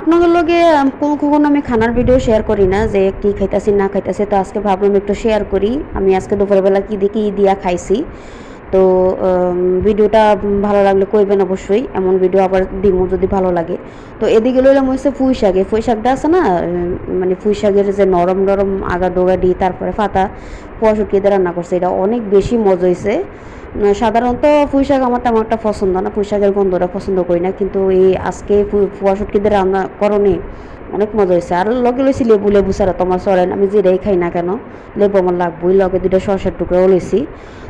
আপনাদের লগে কোনো কখনো আমি খানার ভিডিও শেয়ার করি না যে কি খাইতাছি, না খাইতাছি। তো আজকে ভাবলাম একটু শেয়ার করি। আমি আজকে দুপুরবেলা কী দিয়ে, কী দিয়া খাইছি। তো ভিডিওটা ভালো লাগলে কইবেন অবশ্যই। এমন ভিডিও আবার দিমু যদি ভালো লাগে। তো এদিকে লইলাম হচ্ছে পুঁই শাকে। পুঁই শাকটা আছে না মানে পুঁই শাকের যে নরম নরম আগা ডোগা দিয়ে তারপরে পাতা পোয়া শুটকিতে রান্না করছে, এটা অনেক বেশি মজা হয়েছে সাধারণত পুঁই শাক আমার তেমন একটা পছন্দ না। পুঁই শাকের গন্ধটা পছন্দ করি না। কিন্তু এই আজকে পোয়া শুটকিতে রান্না করণে অনেক মজা হয়েছে আর লগে লইছি লেবু লেবু ছাড়া তোমার চলেন আমি যেটাই খাই না কেন? লেবু আমার লাগবই। লগে দুটো শসার টুকরাও লইছি।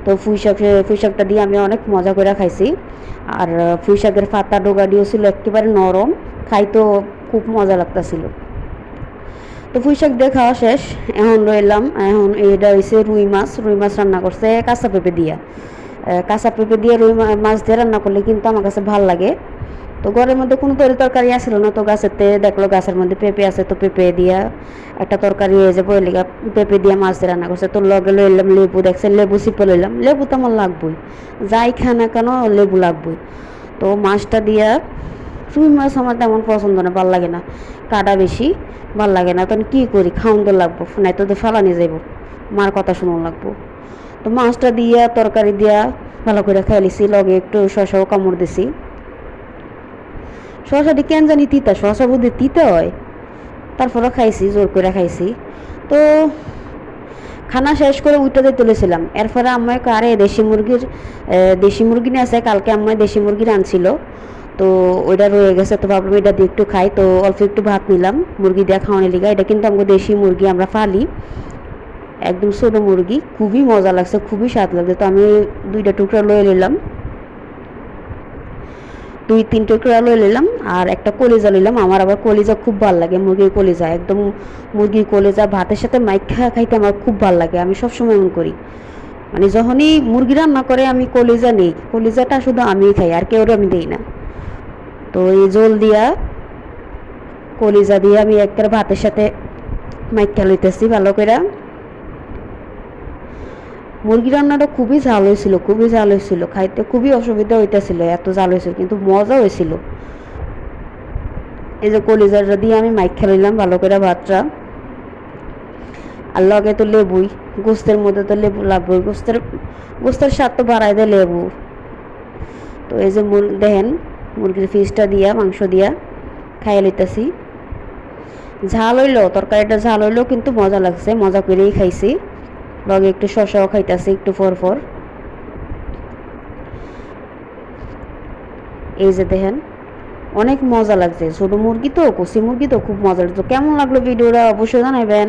তো পুঁই শাক শাকটা দিয়ে আমি অনেক মজা করে খাইছি। আর পুঁই শাকের পাতা ডোগা দিয়েও ছিল একেবারে নরম। খাইতো খুব মজা লাগতাছিল। তো পুঁই শাক দিয়ে খাওয়া শেষ। এখন রইলাম। এখন এটা হয়েছে রুই মাছ। রুই মাছ রান্না করছে কাঁচা পেঁপে দিয়া। কাঁচা পেঁপে দিয়ে রুই মাছ দিয়ে রান্না করলে কিন্তু আমার কাছে ভালো লাগে। তো ঘরের মধ্যে কোনো তরি তরকারি আসছিল না, তো গাছেতে দেখল গাছের মধ্যে পেঁপে আছে, তো পেঁপে দিয়া একটা তরকারি হয়ে যাব লেগে পেঁপে দিয়ে মাছ দিয়ে রান্না করছে। তো লগে লইলাম লেবু দেখছে লেবু চিপে লইলাম। লেবু তো আমার লাগবই, যাই খা না কেন লেবু লাগবই। তো মাছটা দিয়া, রুই মাছ আমার তেমন পছন্দ না, ভালো লাগে না। কাটা বেশি, ভালো লাগে না। তখন কী করি খাওয়ান তো লাগবো নাই তো ফালানি যাইব, মার কথা শুনুন লাগবো। তো মাছটা দিয়া, তরকারি দিয়া ভালো করে খাইলিছি লগে একটু শসাও কামড় দিছি। শসাটি কেন জানি তিতা? শসা বুদ্ধি তিতা হয়। তারপরে খাইছি, জোর করে খাইছি। তো খানা শেষ করে উইটাতে তুলেছিলাম। এরপরে আম্মায় আরে, দেশি মুরগির দেশি মুরগি নিয়ে আছে কালকে আম্মায় দেশি মুরগি আনছিল তো ওইটা রয়ে গেছে, তো ভাবলাম এটা দিয়ে একটু খাই। তো অল্প একটু ভাত নিলাম, মুরগি দিয়ে খাওয়ানোর লিগা। এটা কিন্তু আমাকে দেশি মুরগি আমরা পালি একদম ছোটো মুরগি, খুবই মজা লাগছে, খুবই স্বাদ লাগছে। তো আমি দুইটা টুকরা লয়ে নিলাম। দুই, তিন টুকরা লয়ে নিলাম আর একটা কলিজা নিলাম। আমার আবার কলিজা খুব ভালো লাগে, মুরগির কলিজা। একদম মুরগির কলিজা ভাতের সাথে মাইখা খাইতে আমার খুব ভালো লাগে, আমি সবসময় এমন করি। মানে যখনই মুরগি রান্না করে, আমি কলিজা নেই। কলিজাটা শুধু আমিই খাই, আর কেউ আমি দেই না। তো এই জল দিয়া, কলিজা দিয়ে আমি একটা ভাতের সাথে মাইখা লইতেছি ভালো করে মুরগি রান্নাটা খুবই ঝাল হয়েছিল, খুবই ঝাল হয়েছিল। খাইতে খুবই অসুবিধা হইতেছিল, এত ঝাল হয়েছিল, কিন্তু মজা হয়েছিল। এই যে কলিজাটা দিয়ে আমি মাইক খেলাইলাম, ভালো করে ভাতটা। আর লগে তো লেবুই, গোস্তের মধ্যে তো লেবু লাগবেই। গোস্তের গোস্তের স্বাদ তো বাড়াই দেয় লেবু। তো এই যে মুর, দেখেন, মুরগির ফিসটা দিয়া, মাংস দিয়া খাইয়ে লইতেছি। ঝাল হইল, তরকারিটা ঝাল হইলেও কিন্তু মজা লাগছে, মজা করেই খাইছি। লগে একটু শশাও খাইতেছে, একটু ফর ফর। এই যে দেখেন, অনেক মজা লাগছে। ছোট মুরগি তো কষি মুরগি তো, খুব মজা লাগছে কেমন লাগল ভিডিওটা অবশ্যই জানাবেন